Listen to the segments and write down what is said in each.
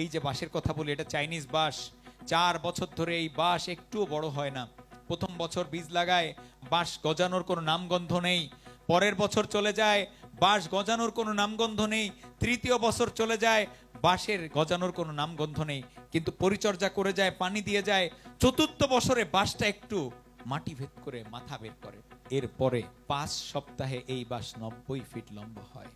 এই যে বাঁশের কথা বলি, এটা চাইনিজ বাঁশ। চার বছর ধরে এই বাঁশ একটুও বড় হয় না। প্রথম বছর বীজ লাগায়, বাঁশ গজানোর কোনো নামগন্ধ নেই। পরের বছর চলে যায়, বাঁশ গজানোর কোনো নামগন্ধ নেই। তৃতীয় বছর চলে যায়, বাঁশের গজানোর কোনো নামগন্ধ নেই। কিন্তু পরিচর্যা করে যায়, পানি দিয়ে যায়। চতুর্থ বছরে বাঁশটা একটু মাটি ভেদ করে, মাথা বের করে। এরপরে পাঁচ সপ্তাহে এই বাঁশ নব্বই ফিট লম্বা হয়।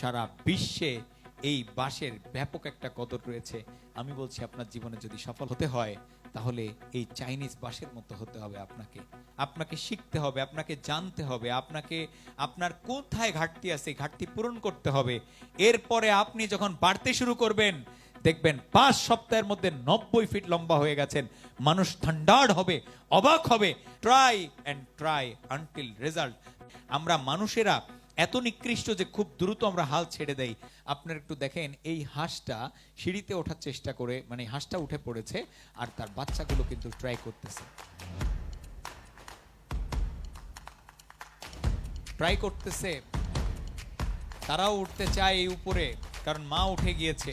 সারা বিশ্বে এই বাঁশের ব্যাপক একটা কদর রয়েছে। আমি বলছি, আপনার জীবনে যদি সফল হতে হয়, তাহলে এই চাইনিজ বাঁশের মতো হতে হবে আপনাকে। আপনাকে শিখতে হবে, আপনাকে জানতে হবে, আপনাকে, আপনার কোথায় ঘাটতি আছে ঘাটতি পূরণ করতে হবে। এরপরে আপনি যখন বাড়তে শুরু করবেন, দেখবেন পাঁচ সপ্তাহের মধ্যে নব্বই ফিট লম্বা হয়ে গেছেন। মানুষ ঠান্ডাড হবে, অবাক হবে। Try and try until result আমরা মানুষেরা এত নিকৃষ্ট যে খুব দ্রুত আমরা হাল ছেড়ে দেই। আপনার একটু দেখেন, এই হাঁসটা সিঁড়িতে ওঠার চেষ্টা করে মানে হাঁসটা উঠে পড়েছে আর তার বাচ্চাগুলো কিন্তু ট্রাই করতেছে। ট্রাই করতেছে। তারাও উঠতে চায় এই উপরে, কারণ মা উঠে গিয়েছে।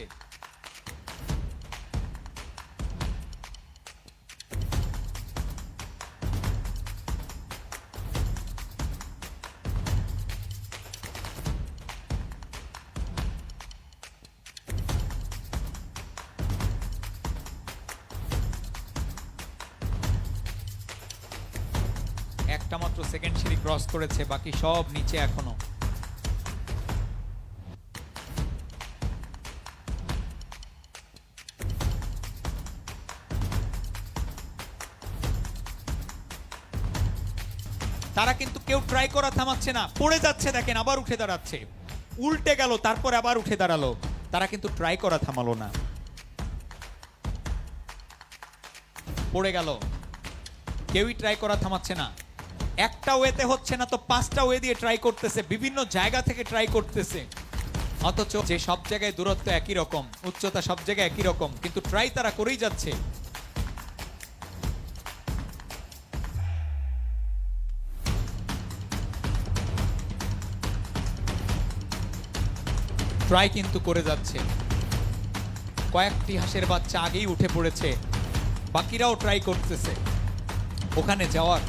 একটা মাত্র সেকেন্ড সিঁড়ি ক্রস করেছে, বাকি সব নিচে এখনও। তারা কিন্তু কেউ ট্রাই করা থামাচ্ছে না। পড়ে যাচ্ছে দেখেন, আবার উঠে দাঁড়াচ্ছে। উল্টে গেল, তারপরে আবার উঠে দাঁড়াল। তারা কিন্তু ট্রাই করা থামালো না। পড়ে গেল। কেউই ট্রাই করা থামাচ্ছে না। একটা ওয়েতে হচ্ছে না, তো পাঁচটা ওয়ে দিয়ে ট্রাই করতেছে, বিভিন্ন জায়গা থেকে ট্রাই করতেছে। অথচ যে সব জায়গায় দূরত্ব একই রকম, উচ্চতা সব জায়গায় একই রকম, কিন্তু ট্রাই তারা করেই যাচ্ছে। ট্রাই কিন্তু করে যাচ্ছে। কয়েকটি হাঁসের বাচ্চা আগেই উঠে পড়েছে, বাকিরাও ট্রাই করতেছে। ওখানে যাওয়ার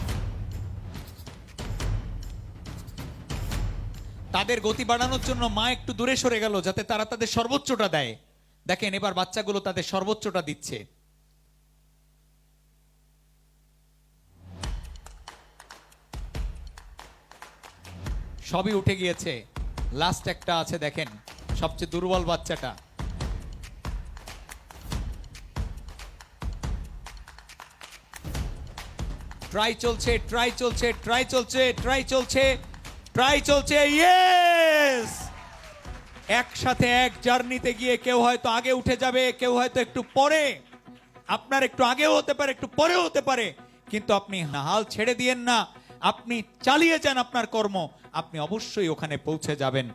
তাদের গতি বাড়ানোর জন্য মা একটু দূরে সরে গেল যাতে তারা তাদের সর্বোচ্চটা দেয়। দেখেন, এবার বাচ্চাগুলো তাদের সর্বোচ্চটা দিচ্ছে। সবই উঠে গিয়েছে। লাস্ট একটা আছে, দেখেন, সবচেয়ে দুর্বল বাচ্চাটা। ট্রাই চলছে ট্রাই চলছে ট্রাই চলছে ট্রাই চলছে। ট্রাই চলছে ইয়েস একসাথে এক জার্নিতে গিয়ে কেউ হয়তো আগে উঠে যাবে, কেউ হয়তো একটু পরে। আপনার একটু আগেও হতে পারে, একটু পরেও হতে পারে, কিন্তু আপনি হাল ছেড়ে দিয়েন না। আপনি চালিয়ে যান আপনার কর্ম, আপনি অবশ্যই ওখানে পৌঁছে যাবেন।